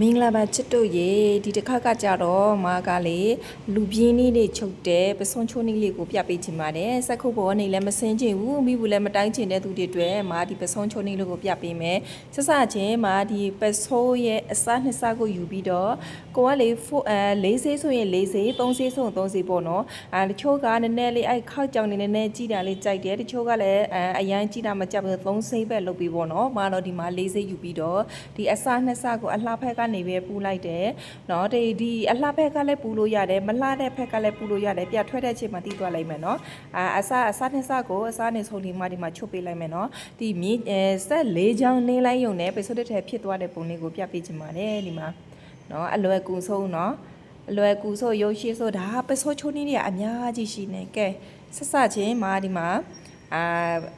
မင်္ဂလာပါချစ်တို့ရေဒီတစ်ခါကကြတော့မာကလေလူပြင်းလေးတွေချုပ်တဲ့ပစွန်ချိုးနည်းလေးကိုပြပေးချင်ပါတယ်စက်ခုပ်ဘောနေလည်းမစင်းချင်ဘူးမိဘူးလည်းမတိုင်းချင်တဲ့သူတွေအတွက်မာဒီပစွန်ချိုးနည်းလေးကိုပြပေးမယ်စစချင်းမာဒီပစိုးရဲ့အစားနှစ်စားကိုယူပြီးတော့ကိုကလေဖိုအဲ၄ဆေးဆိုရင်၄ဆေး၃ဆေးဆိုရင်၃ဆေးပေါ့နော်အဲတချို့ကနည်းနည်းလေးအဲ့ခောက်ကြောင်နေနည်းနည်းကြီးတာလေးကြိုက်တယ်တချို့ကလည်းအဲအရန်ကြီးတာမကြက်ဘူး၃ဆေးပဲလုပ်ပြီးပေါ့နော်မာတော့ဒီမှာ၄ဆေးယူပြီးတော့ဒီအစားနှစ်စားကိုအလှဖက်ကနေပဲပူလိုက်တယ်เนาะဒီဒီအလှဖက်ကလည်းပူလို့ရတယ်မလှတဲ့ဖက်ကလည်းပူလို့ရတယ်ပြထွက်တဲ့ချိန်မှာတီးသွားလိုက်မယ်เนาะအာအစားအစားနှစ်စားကိုအစားနဲ့ဆုံးဒီမှာဒီမှာချုပ်ပေးလိုက်မယ်เนาะဒီမြေအဲဆက်၄ချောင်းနေလိုက်ရုံနဲ့ပိစုတ်တဲ့ထဲဖြစ်သွားတဲ့ပုံလေးကိုပြပေးချင်ပါတယ်ဒီမှာเนาะအလွယ်ကူဆုံးเนาะအလွယ်ကူဆိုရုပ်ရှိဆိုဒါပစိုးချိုးနည်းတွေကအများကြီးရှိနေကဲဆက်စချင်းမှာဒီမှာ အာ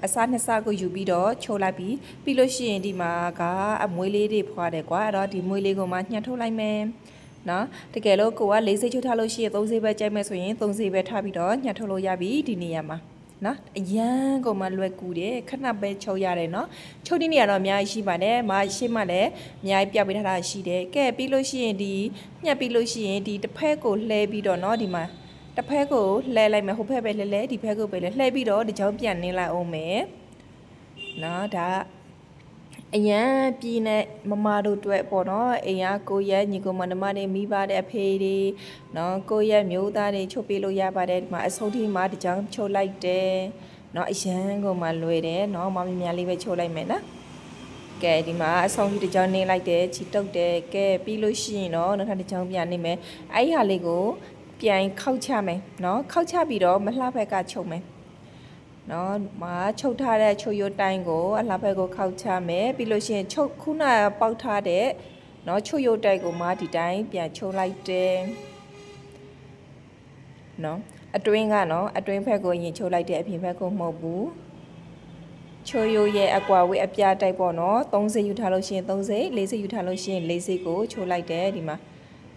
အစားနှစ်စားကိုယူပြီးတော့ချိုးလိုက်ပြီးပြီးလို့ရှိရင်ဒီမှာကအမွေးလေးတွေဖွာတယ်ကွာအဲ့တော့ဒီမွေးလေးကိုမှညှက်ထုတ်လိုက်မယ်နော်တကယ်လို့ကိုက၄စိတ်ချိုးထားလို့ရှိရင်၃စိတ်ပဲကြိုက်မယ်ဆိုရင်၃စိတ်ပဲထားပြီးတော့ညှက်ထုတ်လို့ရပြီဒီနေရာမှာနော်အရန်ကိုမှလွယ်ကူတယ်ခဏပဲချုပ်ရတယ်နော်ချုပ်တဲ့နေရာတော့အများကြီးရှိပါတယ်မရှိမှလည်းအများကြီးပြပေးထားတာရှိတယ်ကဲပြီးလို့ရှိရင်ဒီညှက်ပြီးလို့ရှိရင်ဒီတစ်ဖက်ကိုလှဲပြီးတော့နော်ဒီမှာ တစ်ဖက်ကိုလှဲလိုက်မယ်ဟိုဖက်ပဲလှဲလှဲဒီဖက်ကိုပဲလှဲလှဲပြီးတော့ဒီချောင်းပြန်နေလိုက်အောင်မယ်နော်ဒါအရန်ပြည်နဲ့မမတို့တွေ့ပေါ့နော်အိမ်ကကိုရက်ညီကိုမနမတွေမိဘတဲ့အဖေတွေနော်ကိုရက်မျိုးသားတွေချုပ်ပေးလို့ရပါတယ်ဒီမှာအဆုံးထိမှာဒီကြောင်ချုပ်လိုက်တယ်နော်အရန်ကိုမှလွယ်တယ်နော်မမများလေးပဲချုပ်လိုက်မယ်နော်ကဲဒီမှာအဆုံးထိတစ်ကြောင်နေလိုက်တယ်ချီတုတ်တယ်ကဲပြီးလို့ရှိရင်တော့နောက်ထပ်တစ်ကြောင်ပြန်နေမယ်အဲ့ဒီဟာလေးကို ပြန်ခောက်ချမယ်နော်ခောက်ချပြီးတော့မလှဘက်ကချုပ်မယ်နော်မာချုပ်ထားတဲ့ချုပ်ရွတိုင်းကိုအလှဘက်ကိုခောက်ချမယ်ပြီးလို့ရှိရင်ချုပ်ခုနကပေါက်ထားတဲ့နော်ချုပ်ရွတိုက်ကိုမာဒီတိုင်းပြန်ချုပ်လိုက်တယ်နော်အတွင်းကနော်အတွင်းဘက်ကိုရင်ချုပ်လိုက်တဲ့အပြင်ဘက်ကိုမဟုတ်ဘူးချိုယိုရဲ့အကွာဝေးအပြားတိုက်ပေါ့နော်30ယူထားလို့ရှိရင်30 40ယူထားလို့ရှိရင်40ကိုချိုးလိုက်တယ်ဒီမှာ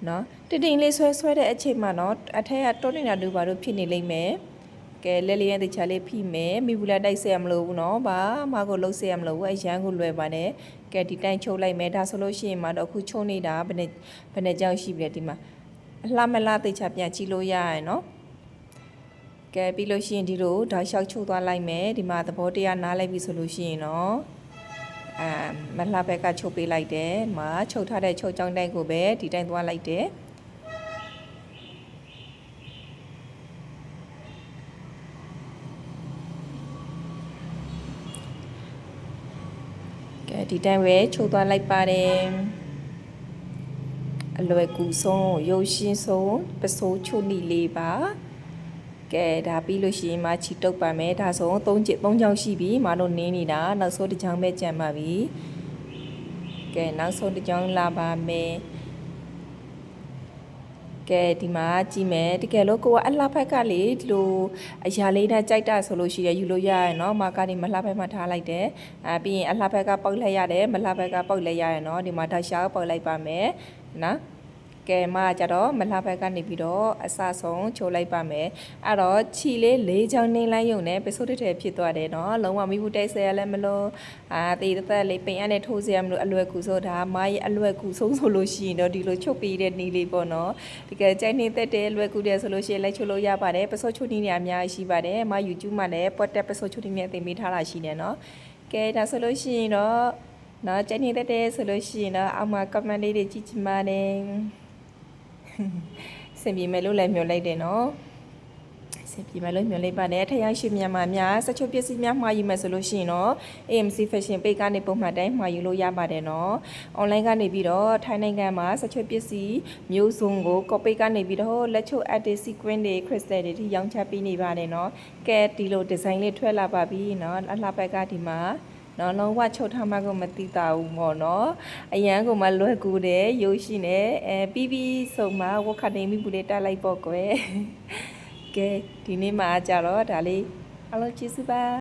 နော်တင်တင်လေးဆွဲဆွဲတဲ့အချိန်မှာနော်အထက်ကတွန်းနေတာတို့ဘာလို့ဖြစ်နေလိမ့်မယ်ကဲလက်လေးရန်တခြားလေးဖိမယ်မိဘူးလာတိုက်ဆက်ရမလို့ဘူးနော်ဘာမကိုလှုပ်ဆက်ရမလို့ဘူးအရန်ကိုလွယ်ပါနဲ့ကဲဒီတိုင်းချုပ်လိုက်မယ်ဒါဆိုလို့ရှိရင်မတော့အခုချုပ်နေတာဘယ်နဲ့ဘယ်နဲ့ကြောင်ရှိပြီလဲဒီမှာအလှမလှတိတ်ချပြန်ကြည့်လို့ရရယ်နော်ကဲပြီးလို့ရှိရင်ဒီလိုဒါလျှောက်ချုပ်သွားလိုက်မယ်ဒီမှာသဘောတရားနားလိုက်ပြီဆိုလို့ရှိရင်နော် အဲမလှဘက်ကချုပ်ပေးလိုက်တယ်ဒီမှာချုပ်ထားတဲ့ချုပ်ကြောင်းတိုင်းကိုပဲဒီတိုင်းသွားလိုက်တယ်ကဲဒီတိုင်းပဲချုပ်သွားလိုက်ပါတယ်အလွယ်ကူဆုံးရုပ်ရှင်းဆုံးပစိုးချုနီလေးပါ ကဲဒါပြီးလို့ရှိရင်မချီတုပ်ပါမယ်ဒါဆို3ချစ်3ချောင်းရှိပြီမတို့နင်းနေတာနောက်ဆုံးတစ်ချောင်းပဲကြံပါပြီကဲနောက်ဆုံးတစ်ချောင်းလာပါမယ်ကဲဒီမှာကြည့်မယ်တကယ်လို့ကိုကအလှဖက်ကလေဒီလိုအရာလေးနဲ့ကြိုက်တာဆိုလို့ရှိရယူလို့ရရယ်နော်မာကနေမလှဖက်မှာထားလိုက်တယ်အဲပြီးရင်အလှဖက်ကပေါက်လိုက်ရတယ်မလှဖက်ကပေါက်လိုက်ရတယ်နော်ဒီမှာဒါရှာပေါက်လိုက်ပါမယ်နော် ကဲမကြတော့မလှဘက်ကနေပြီးတော့အစဆုံးချိုးလိုက်ပါမယ်အဲ့တော့ခြီလေးလေးချောင်းနှင်းလိုက်ရုံနဲ့ပစိုးတစ်ထည်ဖြစ်သွားတယ်နော်လုံးဝမိဘူးတိုက်ဆဲရလည်းမလို့အာတေးသက်လေးပင်အနဲ့ထိုးဆဲရမလို့အလွယ်ကူဆိုဒါမရဲ့အလွယ်ကူဆုံးဆိုလို့ရှိရင်တော့ဒီလိုချုပ်ပေးတဲ့နေလေးပေါ့နော်တကယ်ကြိုက်နေသက်တယ်လွယ်ကူတယ်ဆိုလို့ရှိရင်လိုက်ချိုးလို့ရပါတယ်ပစိုးချိုးနည်းတွေအများကြီးရှိပါတယ်မ YouTube မှာလည်းပေါ့တက်ပစိုးချိုးနည်းတွေအသင်ပေးထားတာရှိတယ်နော်ကဲဒါဆိုလို့ရှိရင်တော့နော်ကြိုက်နေတဲ့တဲ့ဆိုလို့ရှိရင်တော့အောက်မှာ comment လေးတွေကြည့်ချင်ပါတယ် စင်ပြေမယ်လို့လည်းမျှော်လိုက်တယ်နော်စင်ပြေမယ်လို့မျှော်လိုက်ပါတယ်ထရရှိမြန်မာများစချိုပစ္စည်းများမှာယူမယ်ဆိုလို့ရှိရင်တော့ AMC Fashion Page ကနေပုံမှန်တိုင်းမှာယူလို့ရပါတယ်နော် online ကနေပြီးတော့ထိုင်းနိုင်ငံမှာစချိုပစ္စည်းမျိုးစုံကို copy ကနေပြီးတော့လက်ချုပ် artist sequence တွေ crystal တွေထိရောင်းချပေးနေပါတယ်နော်ကဲဒီလို design လေးထွက်လာပါပြီနော်အလှပက်ကဒီမှာ နော်လုံးဝချုပ်ထားမှကိုမသိတာဘူးပေါ့နော်အရန်ကိုမှလွယ်ကူတယ်ရိုးရှိနေအဲပြီးပြီးဆုံးမှဝက်ခနေမိဘူးလေးတက်လိုက်ပေါ့ကွယ်ကဲဒီနေ့မှာကြတော့ဒါလေးအားလုံးကျေးဇူးပါ